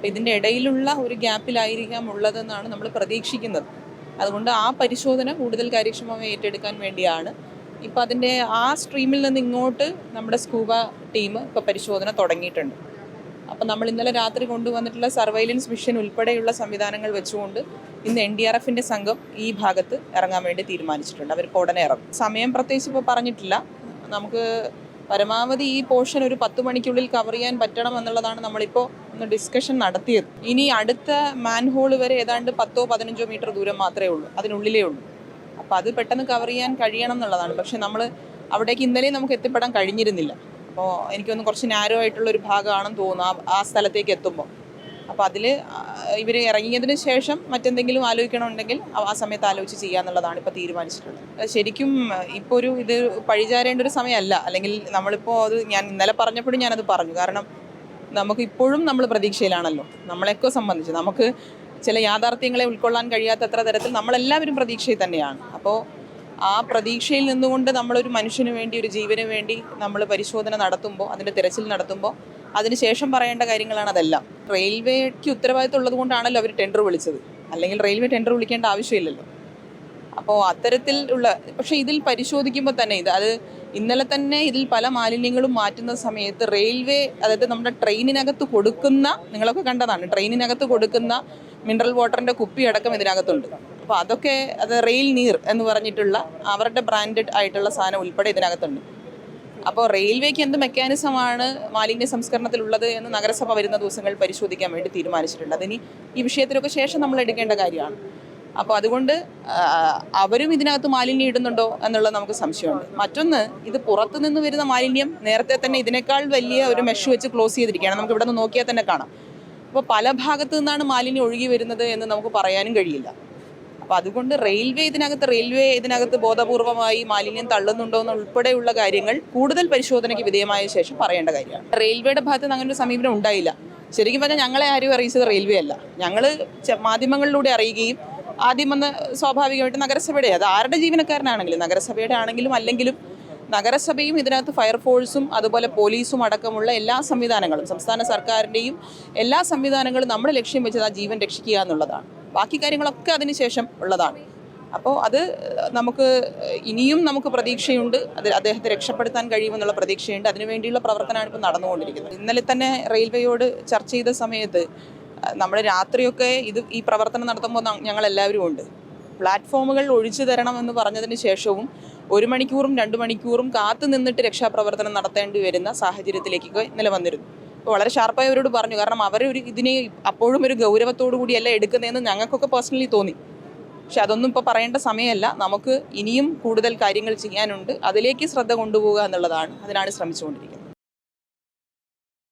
അപ്പം ഇതിന്റെ ഇടയിലുള്ള ഒരു ഗ്യാപ്പിലായിരിക്കാം ഉള്ളതെന്നാണ് നമ്മൾ പ്രതീക്ഷിക്കുന്നത്. അതുകൊണ്ട് ആ പരിശോധന കൂടുതൽ കാര്യക്ഷമമായി ഏറ്റെടുക്കാൻ വേണ്ടിയാണ്. ഇപ്പോൾ അതിന്റെ ആ സ്ട്രീമിൽ നിന്ന് ഇങ്ങോട്ട് നമ്മുടെ സ്കൂബ ടീം ഇപ്പോൾ പരിശോധന തുടങ്ങിയിട്ടുണ്ട്. അപ്പം നമ്മൾ ഇന്നലെ രാത്രി കൊണ്ടുവന്നിട്ടുള്ള സർവൈലൻസ് മിഷൻ ഉൾപ്പെടെയുള്ള സംവിധാനങ്ങൾ വെച്ചുകൊണ്ട് ഇന്ന് എൻ ഡി ആർ എഫിന്റെ സംഘം ഈ ഭാഗത്ത് ഇറങ്ങാൻ വേണ്ടി തീരുമാനിച്ചിട്ടുണ്ട്. അവർ ഉടനെ ഇറങ്ങും. സമയം പ്രത്യേകിച്ച് ഇപ്പോൾ പറഞ്ഞിട്ടില്ല. നമുക്ക് പരമാവധി ഈ പോർഷൻ ഒരു പത്ത് മണിക്കുള്ളിൽ കവർ ചെയ്യാൻ പറ്റണം എന്നുള്ളതാണ് നമ്മളിപ്പോൾ ഒന്ന് ഡിസ്കഷൻ നടത്തിയത്. ഇനി അടുത്ത മാൻഹോൾ വരെ ഏതാണ്ട് പത്തോ പതിനഞ്ചോ മീറ്റർ ദൂരം മാത്രമേ ഉള്ളൂ. അതിനുള്ളിലേ ഉള്ളൂ. അപ്പോൾ അത് പെട്ടെന്ന് കവർ ചെയ്യാൻ കഴിയണം എന്നുള്ളതാണ്. പക്ഷെ നമ്മൾ അവിടേക്ക് ഇന്നലെയും നമുക്ക് എത്തിപ്പെടാൻ കഴിഞ്ഞിരുന്നില്ല. അപ്പോൾ എനിക്കൊന്ന് കുറച്ച് നാരോ ആയിട്ടുള്ള ഒരു ഭാഗമാണെന്ന് തോന്നുന്നു. ആ സ്ഥലത്തേക്ക് എത്തുമ്പോൾ അപ്പോൾ അതിൽ ഇവർ ഇറങ്ങിയതിന് ശേഷം മറ്റെന്തെങ്കിലും ആലോചിക്കണമെന്നുണ്ടെങ്കിൽ ആ- സമയത്ത് ആലോചിച്ച് ചെയ്യാന്നുള്ളതാണ് ഇപ്പോൾ തീരുമാനിച്ചിട്ടുള്ളത്. ശരിക്കും ഇപ്പോൾ ഒരു ഇത് പഴിചാരേണ്ട ഒരു സമയമല്ല. അല്ലെങ്കിൽ നമ്മളിപ്പോൾ അത് ഞാൻ ഇന്നലെ പറഞ്ഞപ്പോഴും ഞാനത് പറഞ്ഞു. കാരണം നമുക്ക് ഇപ്പോഴും നമ്മൾ പ്രതീക്ഷയിലാണല്ലോ. നമ്മളെയൊക്കെ സംബന്ധിച്ച് നമുക്ക് ചില യാഥാർത്ഥ്യങ്ങളെ ഉൾക്കൊള്ളാൻ കഴിയാത്തത്ര തരത്തിൽ നമ്മളെല്ലാവരും പ്രതീക്ഷയിൽ തന്നെയാണ്. അപ്പോൾ ആ പ്രതീക്ഷയിൽ നിന്നുകൊണ്ട് നമ്മളൊരു മനുഷ്യന് വേണ്ടി ഒരു ജീവന് വേണ്ടി നമ്മൾ പരിശോധന നടത്തുമ്പോൾ അതിന്റെ തിരച്ചിൽ നടത്തുമ്പോൾ അതിനുശേഷം പറയേണ്ട കാര്യങ്ങളാണ് അതെല്ലാം. റെയിൽവേക്ക് ഉത്തരവാദിത്തം ഉള്ളത് കൊണ്ടാണല്ലോ അവർ ടെൻഡർ വിളിച്ചത്. അല്ലെങ്കിൽ റെയിൽവേ ടെൻഡർ വിളിക്കേണ്ട ആവശ്യമില്ലല്ലോ. അപ്പോൾ അത്തരത്തിൽ ഉള്ള പക്ഷെ ഇതിൽ പരിശോധിക്കുമ്പോൾ തന്നെ ഇത് അത് ഇന്നലെ തന്നെ ഇതിൽ പല മാലിന്യങ്ങളും മാറ്റുന്ന സമയത്ത് റെയിൽവേ അതായത് നമ്മുടെ ട്രെയിനിനകത്ത് കൊടുക്കുന്ന നിങ്ങളൊക്കെ കണ്ടതാണ് ട്രെയിനിനകത്ത് കൊടുക്കുന്ന മിനറൽ വാട്ടറിന്റെ കുപ്പി അടക്കം ഇതിനകത്തുണ്ട്. അപ്പോൾ അതൊക്കെ അത് റെയിൽ നീർ എന്ന് പറഞ്ഞിട്ടുള്ള അവരുടെ ബ്രാൻഡഡ് ആയിട്ടുള്ള സാധനം ഉൾപ്പെടെ ഇതിനകത്തുണ്ട്. അപ്പോൾ റെയിൽവേക്ക് എന്ത് മെക്കാനിസമാണ് മാലിന്യ സംസ്കരണത്തിലുള്ളത് എന്ന് നഗരസഭ വരുന്ന ദിവസങ്ങൾ പരിശോധിക്കാൻ വേണ്ടി തീരുമാനിച്ചിട്ടുണ്ട്. അതിനി ഈ വിഷയത്തിലൊക്കെ ശേഷം നമ്മൾ എടുക്കേണ്ട കാര്യമാണ്. അപ്പോൾ അതുകൊണ്ട് അവരും ഇതിനകത്ത് മാലിന്യം ഇടുന്നുണ്ടോ എന്നുള്ളത് നമുക്ക് സംശയമുണ്ട്. മറ്റൊന്ന് ഇത് പുറത്തു നിന്ന് വരുന്ന മാലിന്യം നേരത്തെ തന്നെ ഇതിനേക്കാൾ വലിയ ഒരു മെഷ് വെച്ച് ക്ലോസ് ചെയ്തിരിക്കുകയാണ്. നമുക്ക് ഇവിടെ നിന്ന് നോക്കിയാൽ തന്നെ കാണാം. അപ്പോൾ പല ഭാഗത്തു നിന്നാണ് മാലിന്യം ഒഴുകി വരുന്നത് എന്ന് നമുക്ക് പറയാനും കഴിയില്ല. അപ്പോൾ അതുകൊണ്ട് റെയിൽവേ ഇതിനകത്ത് റെയിൽവേ ഇതിനകത്ത് ബോധപൂർവമായി മാലിന്യം തള്ളുന്നുണ്ടോ എന്ന് ഉൾപ്പെടെയുള്ള കാര്യങ്ങൾ കൂടുതൽ പരിശോധനയ്ക്ക് വിധേയമായ ശേഷം പറയേണ്ട കാര്യമാണ്. റെയിൽവേയുടെ ഭാഗത്ത് നിന്ന് അങ്ങനെ ഒരു സമീപനം ഉണ്ടായില്ല. ശരിക്കും പറഞ്ഞാൽ ഞങ്ങളെ ആരും അറിയിച്ചത് റെയിൽവേ അല്ല. ഞങ്ങൾ മാധ്യമങ്ങളിലൂടെ അറിയുകയും ആദ്യം വന്ന് സ്വാഭാവികമായിട്ട് നഗരസഭയുടെ അത് ആരുടെ ജീവനക്കാരനാണെങ്കിലും നഗരസഭയുടെ ആണെങ്കിലും അല്ലെങ്കിലും നഗരസഭയും ഇതിനകത്ത് ഫയർഫോഴ്സും അതുപോലെ പോലീസും അടക്കമുള്ള എല്ലാ സംവിധാനങ്ങളും സംസ്ഥാന സർക്കാരിന്റെയും എല്ലാ സംവിധാനങ്ങളും നമ്മുടെ ലക്ഷ്യം വെച്ചത് ആ ജീവൻ രക്ഷിക്കുക എന്നുള്ളതാണ്. ബാക്കി കാര്യങ്ങളൊക്കെ അതിനുശേഷം ഉള്ളതാണ്. അപ്പോൾ അത് നമുക്ക് ഇനിയും നമുക്ക് പ്രതീക്ഷയുണ്ട്. അത് അദ്ദേഹത്തെ രക്ഷപ്പെടുത്താൻ കഴിയുമെന്നുള്ള പ്രതീക്ഷയുണ്ട്. അതിനുവേണ്ടിയുള്ള പ്രവർത്തനമാണ് ഇപ്പോൾ നടന്നുകൊണ്ടിരിക്കുന്നത്. ഇന്നലെ തന്നെ റെയിൽവേയോട് ചർച്ച ചെയ്ത സമയത്ത് നമ്മൾ രാത്രിയൊക്കെ ഇത് ഈ പ്രവർത്തനം നടത്തുമ്പോൾ ഞങ്ങൾ എല്ലാവരും ഉണ്ട്. പ്ലാറ്റ്ഫോമുകൾ ഒഴിച്ചു തരണം എന്ന് പറഞ്ഞതിന് ശേഷവും ഒരു മണിക്കൂറും രണ്ട് മണിക്കൂറും കാത്തു നിന്നിട്ട് രക്ഷാപ്രവർത്തനം നടത്തേണ്ടി വരുന്ന സാഹചര്യത്തിലേക്കൊക്കെ ഇന്നലെ വന്നിരുന്നു. വളരെ ഷാർപ്പായി അവരോട് പറഞ്ഞു. കാരണം അവർ ഒരു ഇതിനെ അപ്പോഴും ഒരു ഗൗരവത്തോടു കൂടിയല്ല എടുക്കുന്നതെന്ന് ഞങ്ങൾക്കൊക്കെ പേഴ്സണലി തോന്നി. പക്ഷെ അതൊന്നും ഇപ്പോൾ പറയേണ്ട സമയമല്ല. നമുക്ക് ഇനിയും കൂടുതൽ കാര്യങ്ങൾ ചെയ്യാനുണ്ട്. അതിലേക്ക് ശ്രദ്ധ കൊണ്ടുപോകുക എന്നുള്ളതാണ്. അതിനാണ് ശ്രമിച്ചുകൊണ്ടിരിക്കുന്നത്.